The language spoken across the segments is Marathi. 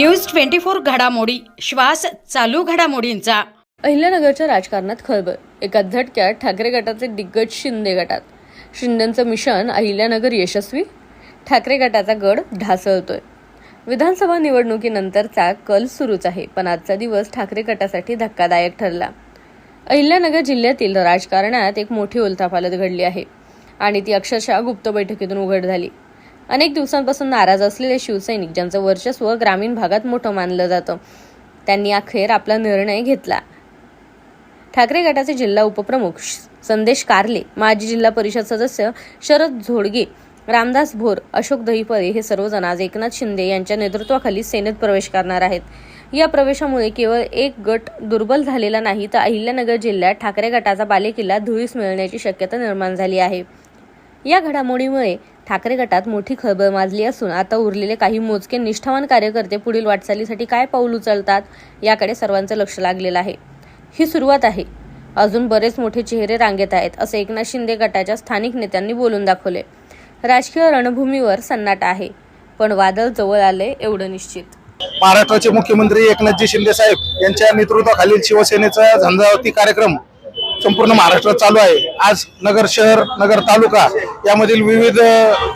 न्यूज ट्वेंटी फोर घडामोडी. श्वास चालू घडामोडींचा. अहिल्यानगरच्या राजकारणात खळबळ. एका झटक्यात ठाकरे गटाचे दिग्गज शिंदे गटात. शिंदेचं मिशन अहिल्यानगर यशस्वी. ठाकरे गटाचा गड ढासळतोय. विधानसभा निवडणुकीनंतरचा कल सुरूच आहे पण आजचा दिवस ठाकरे गटासाठी धक्कादायक ठरला. अहिल्यानगर जिल्ह्यातील राजकारणात एक मोठी उलथापालत घडली आहे आणि ती अक्षरशः गुप्त बैठकीतून उघड झाली. अनेक दिवसांपासून नाराज असलेले शिवसैनिक ज्यांचं वर्चस्व ग्रामीण भागात मोठं मानलं जातं त्यांनी अखेर आपला निर्णय घेतला. ठाकरे गटाचे जिल्हा उपप्रमुख संदेश कारले माजी जिल्हा परिषद सदस्य शरद झोडगे रामदास भोर अशोक दहिपळे हे सर्वजण आज एकनाथ शिंदे यांच्या नेतृत्वाखाली सेनेत प्रवेश करणार आहेत. या प्रवेशामुळे केवळ एक गट दुर्बल झालेला नाही तर अहिल्यानगर जिल्ह्यात ठाकरे गटाचा बालेकिल्ला धुळीस मिळण्याची शक्यता निर्माण झाली आहे. या घडामोडीमुळे ठाकरे गटात मोठी खळबळ माजली असून आता उरलेले काही मोजके निष्ठावान कार्यकर्ते पुढील वाटचालीसाठी काय पाऊल उचलतात याकडे सर्वांचं लक्ष लागलेलं आहे. ही सुरुवात आहे. अजून बरेच मोठे चेहरे रांगेत आहेत असे एकनाथ शिंदे गटाच्या स्थानिक नेत्यांनी बोलून दाखवले राजकीय रणभूमीवर सन्नाटा आहे पण वादळ जवळ आले एवढं निश्चित. महाराष्ट्राचे मुख्यमंत्री एकनाथजी शिंदे साहेब यांच्या नेतृत्वाखालील शिवसेनेचा झंझावती कार्यक्रम संपूर्ण महाराष्ट्रात चालू आहे. आज नगर शहर नगर तालुका यामधील विविध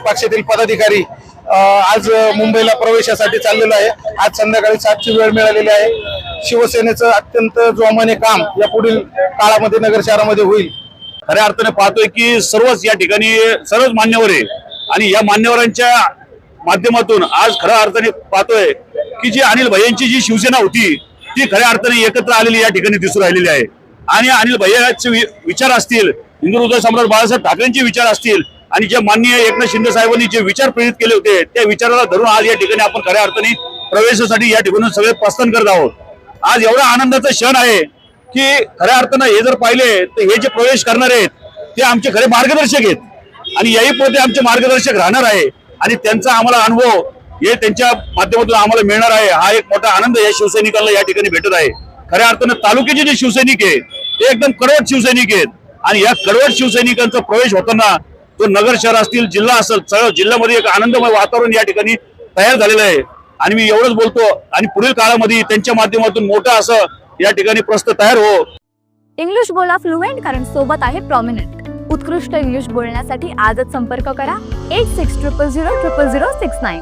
पक्षातील पदाधिकारी आज मुंबईला प्रवेशासाठी चाललेलो आहे. आज संध्याकाळी सातची वेळ मिळालेली आहे. शिवसेनेचं अत्यंत जोमाने काम या पुढील काळामध्ये नगर शहरामध्ये होईल. खऱ्या अर्थाने पाहतोय की सर्वच या ठिकाणी सर्वच मान्यवर आहे. आणि या मान्यवरांच्या माध्यमातून आज खऱ्या अर्थाने पाहतोय की जी अनिल भैयांची जी शिवसेना होती ती खऱ्या अर्थाने एकत्र आलेली या ठिकाणी दिसून राहिलेली आहे. आणि अनिल भैयाचे विचार असतील हिंदू हृदय सम्राट बाळासाहेब ठाकरेंचे विचार असतील आणि जे माननीय एकनाथ शिंदे साहेबांनी जे विचार प्रेरित केले होते त्या विचाराला धरून आज या ठिकाणी आपण खऱ्या अर्थाने प्रवेशासाठी या ठिकाणी सगळे प्रस्थान करत आहोत. आज एवढा आनंदाचा क्षण आहे की खऱ्या अर्थानं हे जर पाहिले तर हे जे प्रवेश करणार आहेत ते आमचे खरे मार्गदर्शक आहेत. आणि याही पुढे ते आमचे मार्गदर्शक राहणार आहे. आणि त्यांचा आम्हाला अनुभव हे त्यांच्या माध्यमातून आम्हाला मिळणार आहे. हा एक मोठा आनंद या शिवसैनिकांना या ठिकाणी भेटत आहे. खऱ्या अर्थानं तालुक्याचे जे शिवसैनिक आहेत ते एकदम कडवट शिवसैनिक आहेत. आणि या कडवट शिवसैनिकांचा प्रवेश होताना तो नगर शहर असतील जिल्हा असेल सगळं जिल्ह्यामध्ये एक आनंदमय वातावरण या ठिकाणी तयार झालेलं आहे. आणि मी एवढंच बोलतो आणि पुढील काळामध्ये त्यांच्या माध्यमातून मोठं असं या ठिकाणी प्रस्त तयार हो. इंग्लिश बोला फ्लुएंट कारण सोबत आहे प्रॉमिनंट उत्कृष्ट इंग्लिश बोलण्यासाठी आजच संपर्क करा. Eight six triple zero triple zero six nine